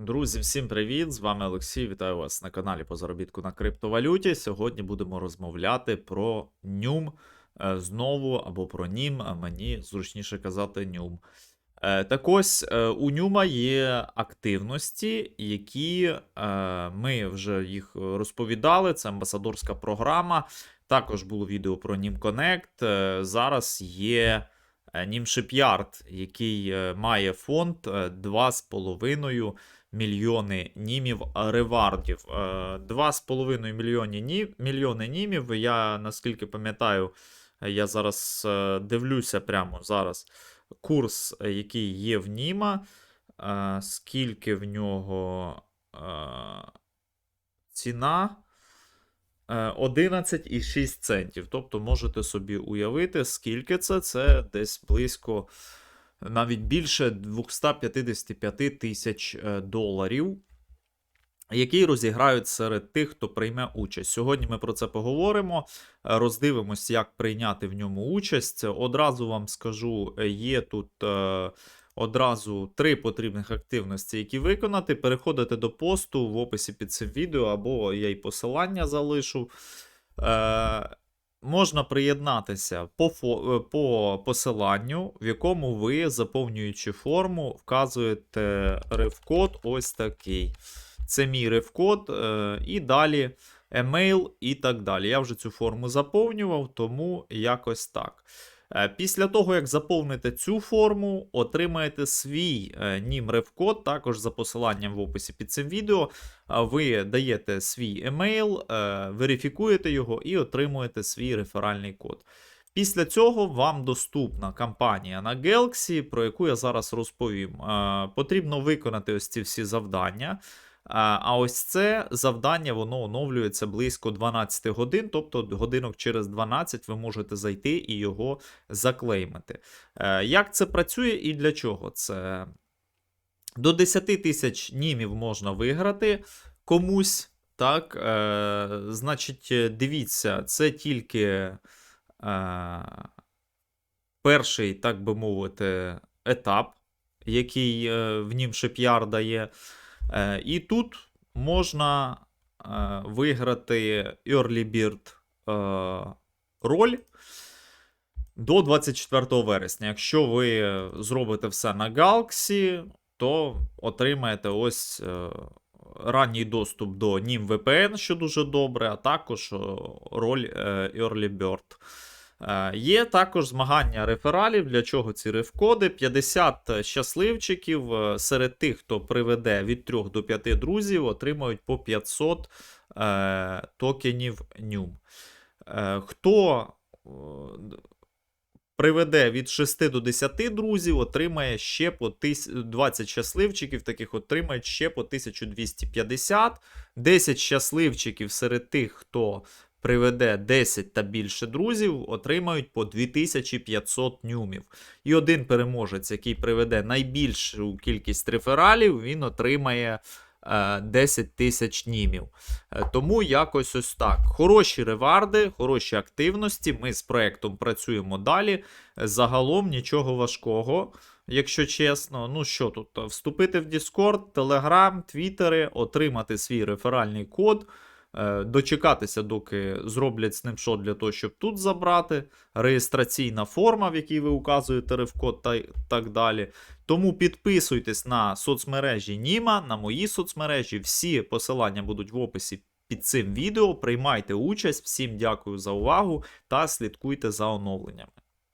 Друзі, всім привіт! З вами Олексій. Вітаю вас на каналі по заробітку на криптовалюті. Сьогодні будемо розмовляти про нюм е, знову або про нім, мені зручніше казати нюм. Е, Так ось е, у нюма є активності, які ми вже їх розповідали. Це амбасадорська програма. Також було відео про Нім. Е, Зараз є Нім Shipyard, який має фонд е, 2,5 мільйони німів е, ревардів. Е, 2,5 мільйони, ні, мільйони німів. Я наскільки пам'ятаю, е, я зараз е, дивлюся прямо зараз курс, е, який є в Німа. Е, Скільки в нього е, ціна? Е, 11,6 центів. Тобто можете собі уявити, скільки це. Це десь близько навіть більше 255 тисяч е, доларів, які розіграють серед тих, хто прийме участь. Сьогодні ми про це поговоримо. е, Роздивимось, як прийняти в ньому участь. Одразу вам скажу, е, є тут. Одразу три потрібних активності, які виконати. Переходите до посту в описі під цим відео, або я й посилання залишу. Е, можна приєднатися по, е, по посиланню, в якому ви, заповнюючи форму, вказуєте рефкод ось такий. Це мій рефкод, е, і далі емейл і так далі. Я вже цю форму заповнював, тому якось так. Е, Після того, як заповните цю форму, отримаєте свій е, нім рефкод, також за посиланням в описі під цим відео. Ви даєте свій емейл, е, верифікуєте його і отримуєте свій реферальний код. Після цього вам доступна кампанія на Galaxy, про яку я зараз розповім. Е, Потрібно виконати ось ці всі завдання. А а ось це завдання воно оновлюється близько 12 годин, тобто годинок через 12 ви можете зайти і його заклеймити. Е, Як це працює і для чого? Це до 10 тисяч німів можна виграти комусь. Так, е, значить, е, дивіться, це тільки е, перший, так би мовити, етап, який е, в нім Shipyard дає. Е, і тут можна е, виграти Early Bird е, роль до 24 вересня. Якщо ви зробите все на Galaxy, то отримаєте ось ранній доступ до NIM VPN, що дуже добре, а також роль Early Bird. Е, Є також змагання рефералів. Для чого ці рефкоди? 50 щасливчиків е, серед тих, хто приведе від 3 до 5 друзів, отримають по 500 е, токенів. Е, Хто приведе від 6 до 10 друзів, отримає ще по тис... 20 щасливчиків, таких отримають ще по 1250. 10 щасливчиків серед тих, хто приведе 10 та більше друзів, отримають по 2500 нюмів. І один переможець, який приведе найбільшу кількість рефералів, він отримає е, 10 тисяч німів. Е, Тому якось ось так. Хороші реварди, хороші активності. Ми з проектом працюємо далі. Загалом нічого важкого. Якщо чесно, ну що тут? Вступити в Discord, Telegram, Твіттери, отримати свій реферальний код, е, дочекатися, доки зроблять снапшот для того, щоб тут забрати, реєстраційна форма, в якій ви указуєте рефкод та так далі. Тому підписуйтесь на соцмережі Німа, на мої соцмережі. Всі посилання будуть в описі під цим відео. Приймайте участь. Всім дякую за увагу та слідкуйте за оновленнями.